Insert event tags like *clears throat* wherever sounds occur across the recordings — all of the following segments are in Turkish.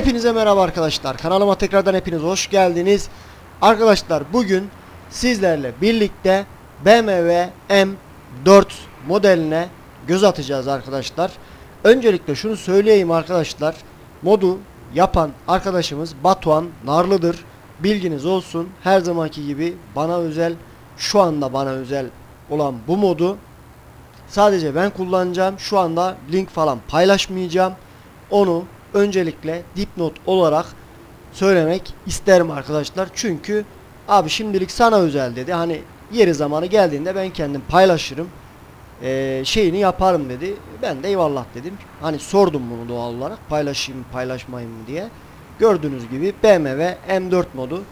Hepinize merhaba arkadaşlar. Kanalıma tekrardan hepiniz hoş geldiniz. Arkadaşlar bugün sizlerle birlikte BMW M4 modeline göz atacağız arkadaşlar. Öncelikle şunu söyleyeyim arkadaşlar. Modu yapan arkadaşımız Batuhan Narlı'dır. Bilginiz olsun. Her zamanki gibi bana özel, şu anda bana özel olan bu modu sadece ben kullanacağım. Şu anda link falan paylaşmayacağım. Onu öncelikle dipnot olarak söylemek isterim arkadaşlar. Çünkü abi şimdilik sana özel dedi. Hani yeri zamanı geldiğinde ben kendim paylaşırım. Ee, şeyini yaparım dedi. Ben de eyvallah dedim. Hani sordum bunu doğal olarak. Paylaşayım paylaşmayayım diye. Gördüğünüz gibi BMW M4 modu.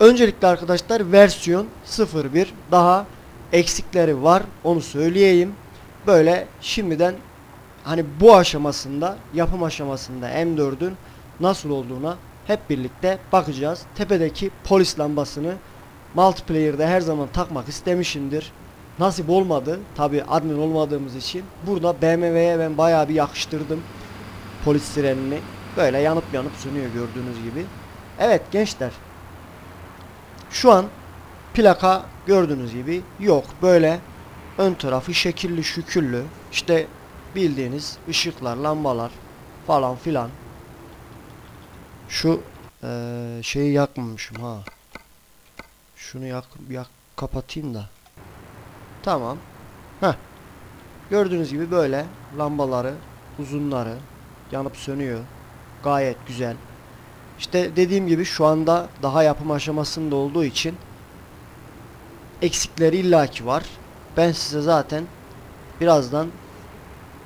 Öncelikle arkadaşlar versiyon 01 daha eksikleri var. Onu söyleyeyim. Böyle şimdiden hani bu aşamasında yapım aşamasında M4'ün nasıl olduğuna hep birlikte bakacağız. Tepedeki polis lambasını multiplayer'da her zaman takmak istemişimdir. Nasip olmadı. Tabi admin olmadığımız için. Burada BMW'ye ben bayağı bir yakıştırdım. Polis sirenini. Böyle yanıp yanıp sönüyor gördüğünüz gibi. Evet gençler. Şu an plaka gördüğünüz gibi yok. Böyle ön tarafı şekilli şüküllü. İşte bildiğiniz ışıklar, lambalar falan filan. Şu eee, şeyi yakmamışım ha. Şunu yak, yak kapatayım da. Tamam. Heh. Gördüğünüz gibi böyle lambaları, uzunları yanıp sönüyor. Gayet güzel. İşte dediğim gibi şu anda daha yapım aşamasında olduğu için eksikleri illaki var. Ben size zaten birazdan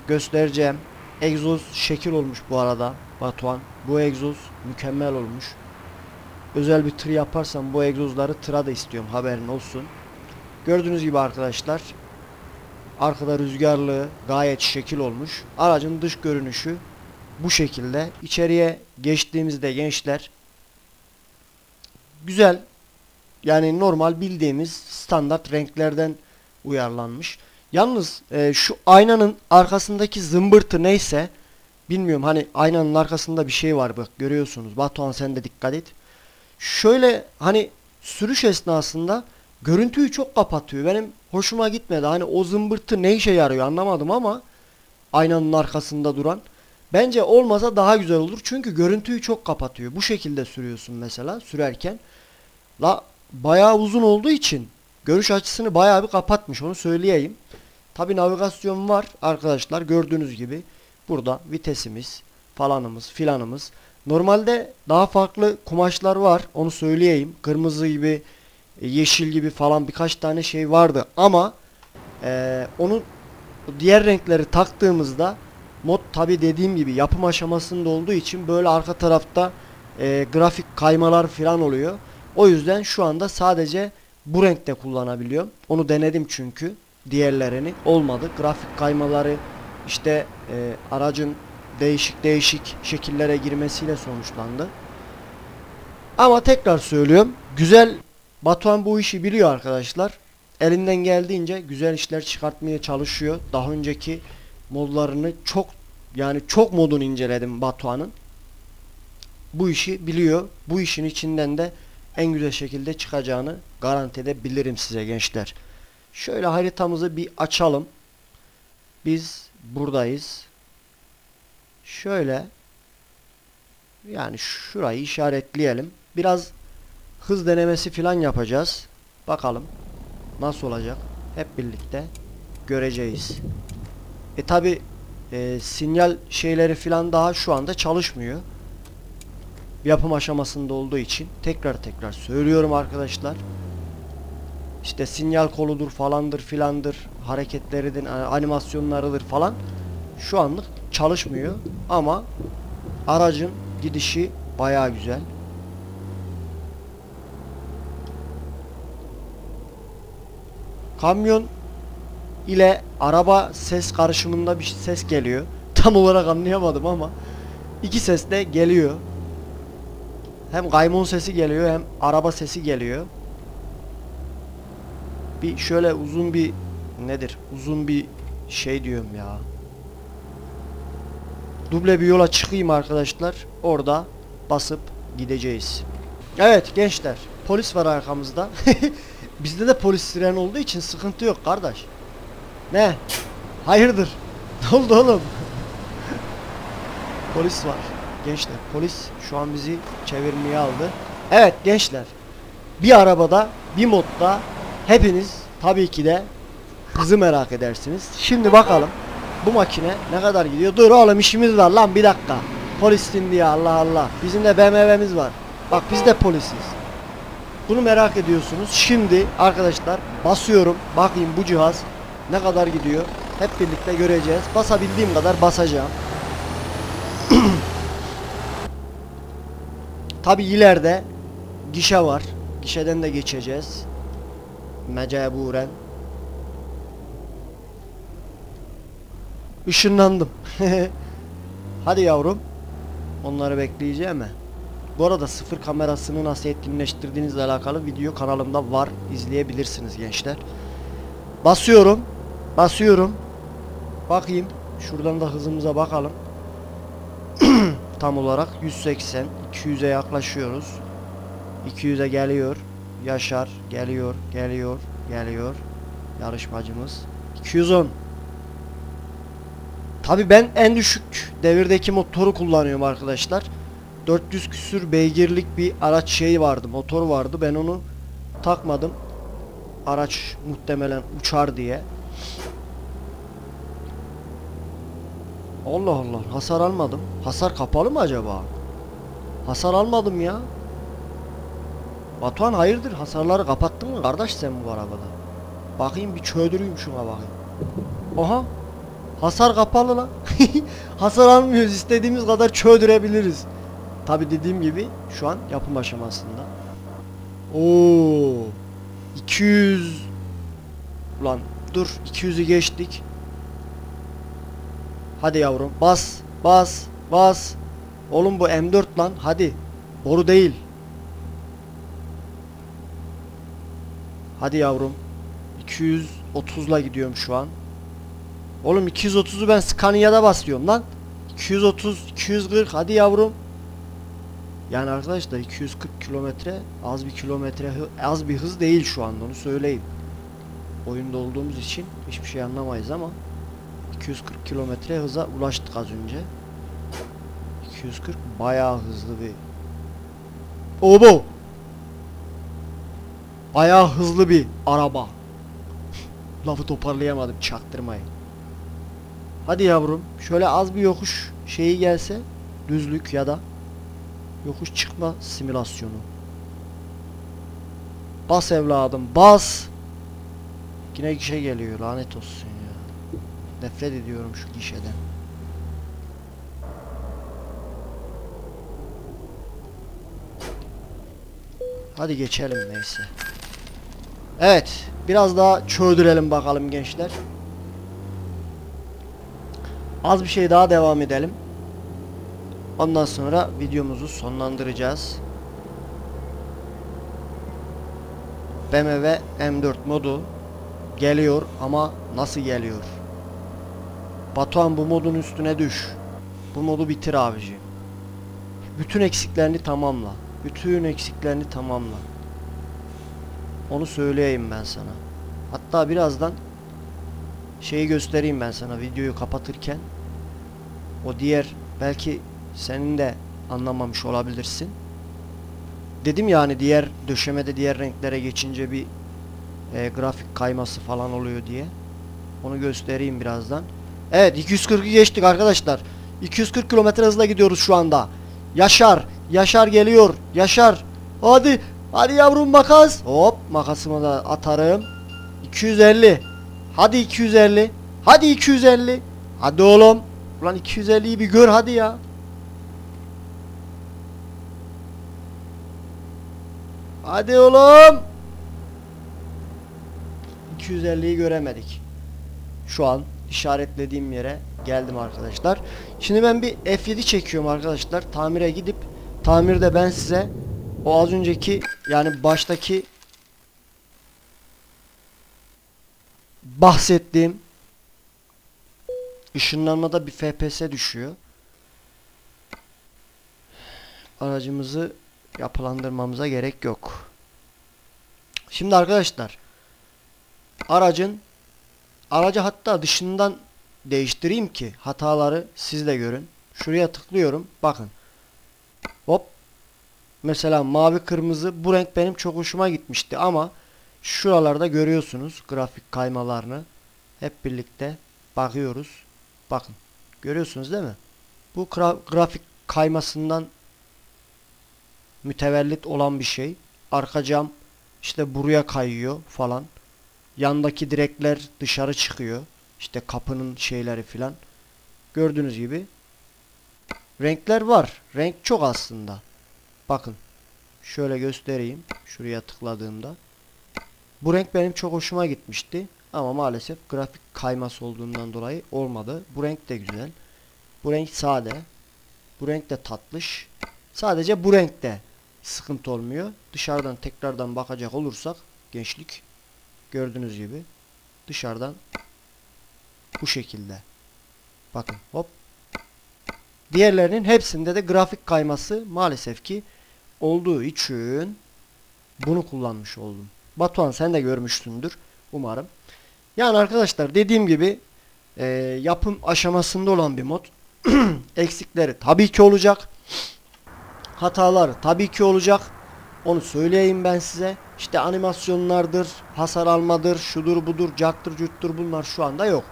göstereceğim. Egzoz şekil olmuş bu arada Batuhan. Bu egzoz mükemmel olmuş. Özel bir tır yaparsam bu egzozları tıra da istiyorum haberin olsun. Gördüğünüz gibi arkadaşlar arkada rüzgarlığı gayet şekil olmuş. Aracın dış görünüşü bu şekilde. İçeriye geçtiğimizde gençler güzel yani normal bildiğimiz standart renklerden uyarlanmış. Yalnız e, şu aynanın arkasındaki zımbırtı neyse bilmiyorum hani aynanın arkasında bir şey var bak görüyorsunuz. Batuhan sen de dikkat et. Şöyle hani sürüş esnasında görüntüyü çok kapatıyor. Benim hoşuma gitmedi. Hani o zımbırtı ne işe yarıyor anlamadım ama aynanın arkasında duran. Bence olmasa daha güzel olur. Çünkü görüntüyü çok kapatıyor. Bu şekilde sürüyorsun mesela sürerken. La bayağı uzun olduğu için görüş açısını bayağı bir kapatmış onu söyleyeyim. Tabi navigasyon var arkadaşlar gördüğünüz gibi. Burada vitesimiz falanımız filanımız. Normalde daha farklı kumaşlar var onu söyleyeyim. Kırmızı gibi e, yeşil gibi falan birkaç tane şey vardı ama e, onu diğer renkleri taktığımızda mod tabi dediğim gibi yapım aşamasında olduğu için böyle arka tarafta e, grafik kaymalar falan oluyor. O yüzden şu anda sadece bu renkte kullanabiliyorum. Onu denedim çünkü diğerlerini olmadı. Grafik kaymaları işte e, aracın değişik değişik şekillere girmesiyle sonuçlandı. Ama tekrar söylüyorum. Güzel Batuhan bu işi biliyor arkadaşlar. Elinden geldiğince güzel işler çıkartmaya çalışıyor. Daha önceki modlarını çok yani çok modunu inceledim Batuhan'ın. Bu işi biliyor. Bu işin içinden de en güzel şekilde çıkacağını garanti edebilirim size gençler. Şöyle haritamızı bir açalım. Biz buradayız. Şöyle yani şurayı işaretleyelim. Biraz hız denemesi falan yapacağız. Bakalım nasıl olacak. Hep birlikte göreceğiz. E tabi e, sinyal şeyleri falan daha şu anda çalışmıyor. Yapım aşamasında olduğu için tekrar tekrar söylüyorum arkadaşlar. İşte sinyal koludur falandır filandır hareketleridir animasyonlarıdır falan şu anlık çalışmıyor ama aracın gidişi baya güzel. Kamyon ile araba ses karışımında bir ses geliyor. *laughs* Tam olarak anlayamadım ama iki ses de geliyor. Hem kaymon sesi geliyor hem araba sesi geliyor. Bir şöyle uzun bir nedir? Uzun bir şey diyorum ya. duble bir yola çıkayım arkadaşlar. Orada basıp gideceğiz. Evet gençler. Polis var arkamızda. *laughs* Bizde de polis siren olduğu için sıkıntı yok kardeş. Ne? Hayırdır? *laughs* Ne oldu oğlum? *laughs* polis var. Gençler polis şu an bizi çevirmeye aldı. Evet gençler. Bir arabada bir modda hepiniz tabii ki de hızı merak edersiniz. Şimdi bakalım bu makine ne kadar gidiyor? Dur oğlum işimiz var lan bir dakika. Polissin diye Allah Allah. Bizim de BMW'miz var. Bak biz de polisiz. Bunu merak ediyorsunuz. Şimdi arkadaşlar basıyorum. Bakayım bu cihaz ne kadar gidiyor. Hep birlikte göreceğiz. Basabildiğim kadar basacağım. *clears throat* Tabi ileride gişe var. Gişeden de geçeceğiz. Meceburen. Işınlandım. *laughs* Hadi yavrum. Onları bekleyeceğim mi? Bu arada sıfır kamerasını nasıl etkinleştirdiğinizle alakalı video kanalımda var. İzleyebilirsiniz gençler. Basıyorum. Basıyorum. Bakayım. Şuradan da hızımıza bakalım. *clears throat* Tam olarak 180. 200'e yaklaşıyoruz. 200'e geliyor. Yaşar. Geliyor. Geliyor. Geliyor. Yarışmacımız. 210. Tabi ben en düşük devirdeki motoru kullanıyorum arkadaşlar. 400 küsür beygirlik bir araç şeyi vardı, motor vardı. Ben onu takmadım. Araç muhtemelen uçar diye. Allah Allah, hasar almadım. Hasar kapalı mı acaba? Hasar almadım ya. Batuhan hayırdır? Hasarları kapattın mı kardeş sen bu arabada? Bakayım bir çöldüreyim şuna bakayım. Oha. Hasar kapalı lan. *laughs* hasar almıyoruz. istediğimiz kadar çöldürebiliriz. Tabi dediğim gibi şu an yapım aşamasında. Oo. 200 Ulan dur 200'ü geçtik. Hadi yavrum bas bas bas. Oğlum bu M4 lan hadi. Boru değil. Hadi yavrum. 230'la gidiyorum şu an. Oğlum 230'u ben Scania'da basıyorum lan. 230 240 hadi yavrum. Yani arkadaşlar 240 kilometre az bir kilometre az bir hız değil şu anda onu söyleyeyim. Oyunda olduğumuz için hiçbir şey anlamayız ama 240 kilometre hıza ulaştık az önce. 240 bayağı hızlı bir Obo Bayağı hızlı bir araba. Lafı toparlayamadım çaktırmayın. Hadi yavrum şöyle az bir yokuş şeyi gelse düzlük ya da yokuş çıkma simülasyonu. Bas evladım bas. Yine gişe geliyor lanet olsun ya. Nefret ediyorum şu gişeden. Hadi geçelim neyse. Evet biraz daha çöldürelim bakalım gençler. Az bir şey daha devam edelim. Ondan sonra videomuzu sonlandıracağız. BMW M4 modu geliyor ama nasıl geliyor? Batuhan bu modun üstüne düş. Bu modu bitir abici. Bütün eksiklerini tamamla. Bütün eksiklerini tamamla. Onu söyleyeyim ben sana. Hatta birazdan şeyi göstereyim ben sana videoyu kapatırken. O diğer belki senin de anlamamış olabilirsin. Dedim yani diğer döşemede diğer renklere geçince bir e, grafik kayması falan oluyor diye. Onu göstereyim birazdan. Evet 240'ı geçtik arkadaşlar. 240 km hızla gidiyoruz şu anda. Yaşar. Yaşar geliyor. Yaşar. Hadi. Hadi yavrum makas. Hop makasımı da atarım. 250. Hadi 250. Hadi 250. Hadi oğlum. Ulan 250'yi bir gör hadi ya. Hadi oğlum. 250'yi göremedik. Şu an işaretlediğim yere geldim arkadaşlar. Şimdi ben bir F7 çekiyorum arkadaşlar. Tamire gidip tamirde ben size o az önceki yani baştaki bahsettiğim ışınlanmada bir FPS düşüyor. aracımızı yapılandırmamıza gerek yok. Şimdi arkadaşlar aracın aracı hatta dışından değiştireyim ki hataları siz de görün. Şuraya tıklıyorum. Bakın. Hop. Mesela mavi kırmızı bu renk benim çok hoşuma gitmişti ama şuralarda görüyorsunuz grafik kaymalarını. Hep birlikte bakıyoruz. Bakın. Görüyorsunuz değil mi? Bu gra- grafik kaymasından mütevellit olan bir şey. Arka cam işte buraya kayıyor falan. Yandaki direkler dışarı çıkıyor. İşte kapının şeyleri filan. Gördüğünüz gibi renkler var. Renk çok aslında. Bakın. Şöyle göstereyim. Şuraya tıkladığımda. Bu renk benim çok hoşuma gitmişti. Ama maalesef grafik kayması olduğundan dolayı olmadı. Bu renk de güzel. Bu renk sade. Bu renk de tatlış. Sadece bu renkte sıkıntı olmuyor. Dışarıdan tekrardan bakacak olursak gençlik gördüğünüz gibi dışarıdan bu şekilde. Bakın hop. Diğerlerinin hepsinde de grafik kayması maalesef ki olduğu için bunu kullanmış oldum. Batuhan sen de görmüşsündür umarım. Yani arkadaşlar dediğim gibi e, yapım aşamasında olan bir mod. *clears throat* Eksikleri tabii ki olacak. Hatalar tabii ki olacak. Onu söyleyeyim ben size. İşte animasyonlardır, hasar almadır, şudur budur, carttır cuttur bunlar şu anda yok.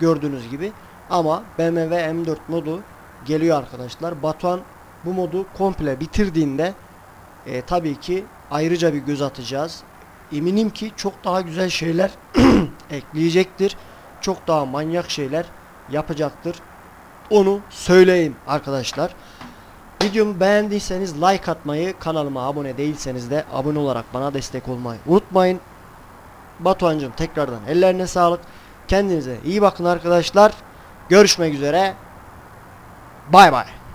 Gördüğünüz gibi. Ama BMW M4 modu geliyor arkadaşlar. Batuhan bu modu komple bitirdiğinde e, tabii ki ayrıca bir göz atacağız. Eminim ki çok daha güzel şeyler *clears throat* ekleyecektir. Çok daha manyak şeyler yapacaktır. Onu söyleyeyim arkadaşlar. Videomu beğendiyseniz like atmayı, kanalıma abone değilseniz de abone olarak bana destek olmayı unutmayın. Batuhan'cım tekrardan ellerine sağlık. Kendinize iyi bakın arkadaşlar. Görüşmek üzere. Bay bay.